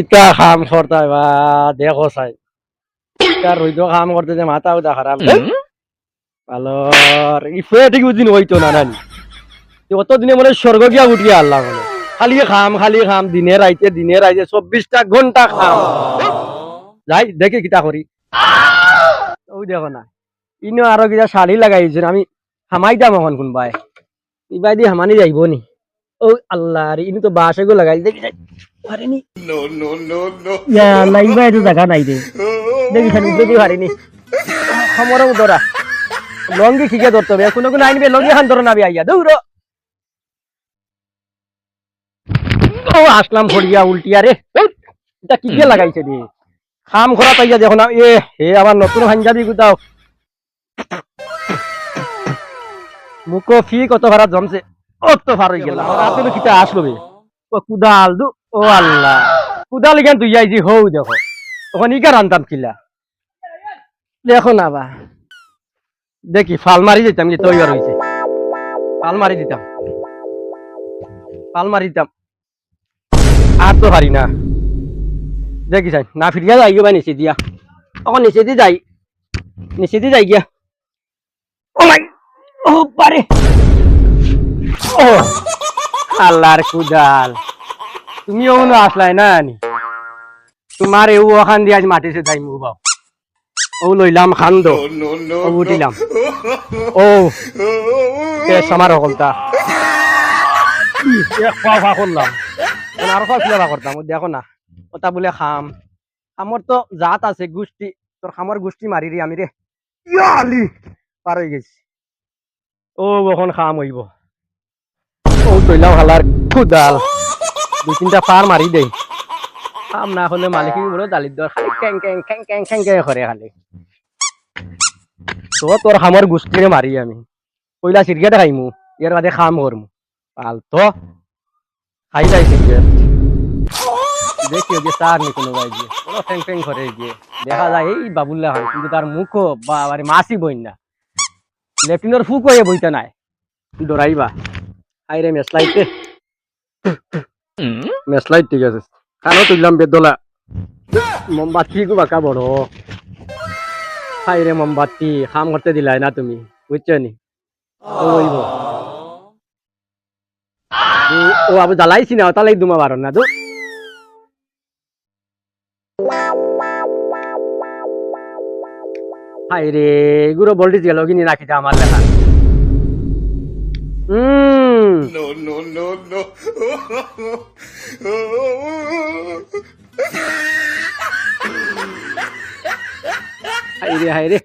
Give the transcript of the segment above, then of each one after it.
কিতা কাম করতে বা দেখো চাই। কিতা রইদ কাম করতে যে মাথা উদা খারাপ ভালো ইফে ঠিক বুঝিন হইতো না নানি অত দিনে মনে স্বর্গ গিয়া উঠিয়া আল্লাহ বলে। খালি খাম খালি খাম দিনে রাইতে দিনে রাইতে চব্বিশটা ঘণ্টা খাম। যাই দেখি কিতা করি ওই দেখো না ইনো আরও কিটা শাড়ি লাগাইছেন আমি হামাই দাম এখন কোনবাই। ইবাই দি হামানি যাইব নি। ও আল্লাহ রে ইনি তো বাসে গো লাগাই দেখি যাই। পারেনি ইয়া ইবাই তো জায়গা নাই রে। দেখি খানি দেখি পারিনি খমর ধরা লঙ্গি খিকে ধরতে হবে। কোনো কোনো আইনবে লঙ্গি খান ধরো নাবি আইয়া। দৌড়। ও আসলাম ফড়িয়া উল্টিয়া রে। এটা লাগাইছে রে? খাম খরা পাইয়া দেখো না এ হে আবার নতুন হাঞ্জাবি গুতাও। মুকো ফি কত ভাড়া জমছে? অত ভার হয়ে গেল। আপনি কিটা আসলো বে? কুদাল দু ও আল্লাহ। কুদাল ইখান তুই আইছি হৌ দেখো। তখন ইকা রান্তাম কিলা। দেখো না বা। দেখি, ফাল মারি দিতাম যে তৈরি হয়েছে ফাল মারি দিতাম। ফাল মারি দিতাম। আর তো পারি না। দেখি যাই, না ফিরিয়া যাই গিয়ে নিচে দিয়া। তখন নিচে দিয়ে যাই। নিচে দিয়ে যাই গিয়া। ও মাই, ও পারে ও, আল্লাহর কুদাল। তুমিও মনে আসলাই না আনি। তোমার এও ওখান দিয়ে আজ মাটিছে যাই মু বাও ও লইলাম খান্দ ও উঠিলাম। ও কে সামার হকলতা খোয়া খোয়া করলাম। আর খোয়া ফিলা করতাম দেখো না। ওটা বলে খাম। খামর তো জাত আছে গোষ্ঠী। তোর খামর গোষ্ঠী মারি রে আমি রে ইয়ালি পার হয়ে গেছি। ও কখন খাম হইব। ও তৈলাম হালার খুদাল দুই তিনটা পার মারি দেই। খাম না হলে মালিক বলে দালির দর খালি ক্যাং ক্যাং ক্যাং ক্যাং ক্যাং ক্যাং করে খালি। তো তোর খামর গোষ্ঠীরে মারি আমি। পয়লা সিরগেট খাইমু এর বাদে খাম করমু পাল তো। খাই যাই সিরগেট দেখি যে তার নি কোনো ভাই গিয়ে কোনো ফ্যাং ফ্যাং করে গিয়ে দেখা যায়, এই বাবুল্লা হয় কিন্তু তার মুখও বাবারে মাসি বই না। লেফটিনের ফুক হয়ে বইতে নাই। ডরাইবা আইরে মেসলাইতে মেসলাইট ঠিক আছে। কানো তুললাম বেদলা মোমবাতি গো বাঁকা বড়। হাইরে মোমবাতি, খাম করতে দিলাই না তুমি বুঝছ নি? ও আবু জ্বালাইছি না তালাই দুমা বারো না তো হাইরে এগুলো বলটিস গেল, কিনি রাখিতে আমার লেখা হুম No, no, no, no. hay đi, hay đi.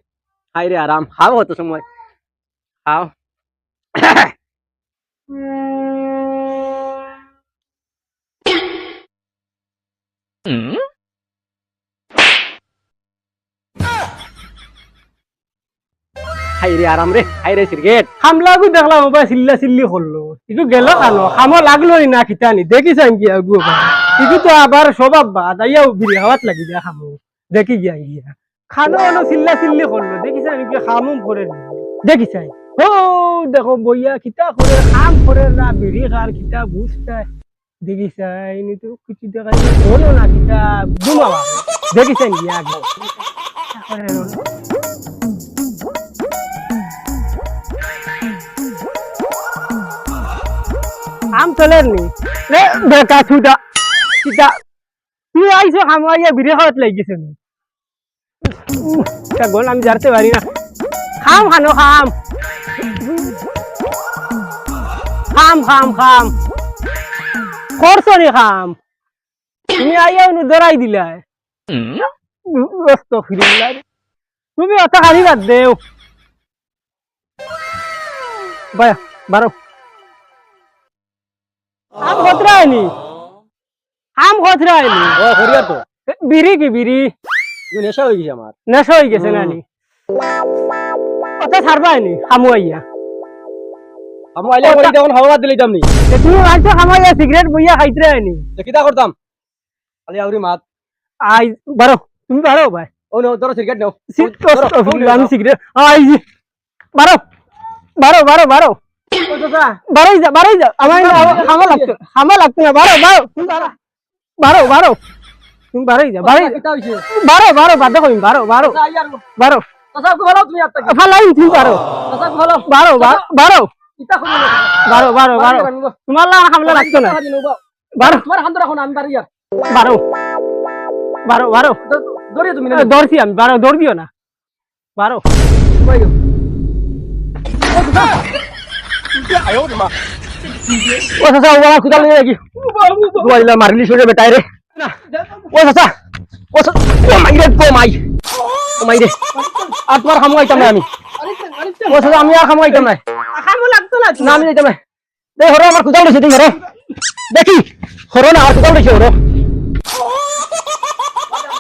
Hay đi, Aram. Khao hoto mọi Khao. Hmm? খাও হাইরে আরাম রে, হাইরে সিরগেট। খামলাগু দেখলাম, ওবা চিল্লা চিল্লি করল। না খিতানি দেখিছাম কি আগু ইকু তো আবার স্বভাব বা দাইয়া বিড়ি লাগি দিয়া খামো। দেখি গিয়া গিয়া। খানো অনো চিল্লা চিল্লি করল দেখিছাম কি খামো করে দেখো করে খাম করে না বিড়ি খার কিতা বুঝতাই। দেখিছাই নি তো কিছু দেখাই বলো না কিতা দুমাবা দেখিছাই গিয়া আগে আম চলের নি রে বেকা ছুটা কিতা তুই আইছো না। খাম খানো খাম। খাম খাম খাম। করছ খাম। তুমি আইয়া উনি দরাই দিলা তুমি অত খালি বাদ দেও। বায়া বারো আম খতরায়নি আম খতরায়নি ও হরিয়ার তো। বিড়ি কি বিড়ি? তুই নেশা হয়ে গেছে আমার। নেশা হয়ে গেছে হুম। নানি অত ছাড়বাইনি খামু আইয়া। আমি আইলে হাওয়া দিলে যামনি এ তুমি আনছো খামাইয়া সিগারেট বইয়া খাইতে আইনি। কিতা করতাম? খালি আউরি মাত। আই বারো তুমি বারো ভাই। ও নো তোর সিগারেট নাও। ধরো। আমি সিগারেট আই। বারো বারো বারো বারো। লাগতো না। বারো বারো তুমি বারো বারো বারো তুমি বারোই যা বারোই কিতা হইছে বারো বারো বাদ কইম বারো বারো আইয়ার বারো চাচা কো ভালো তুমি আত্তা ফালাই তুমি বারো বারো বারো কিতা কইলো বারো বারো বারো তোমার লাগা খামলা লাগতো ও চাচা, ও বাবা কুদাল নিয়ে কি মারিলি সরে বেটাই রে। ও চাচা, ও মাই রে, ও মাই। ও মাই রে। আর তোমার খামো আইতাম না আমি। ও চাচা, আমি আর খামো আইতাম না খামো লাগতো না, আমি যাইতাম না দে, হরো, আমার কুদাল হরো দেখি হরো না আর কুদাল রয়েছে হরো।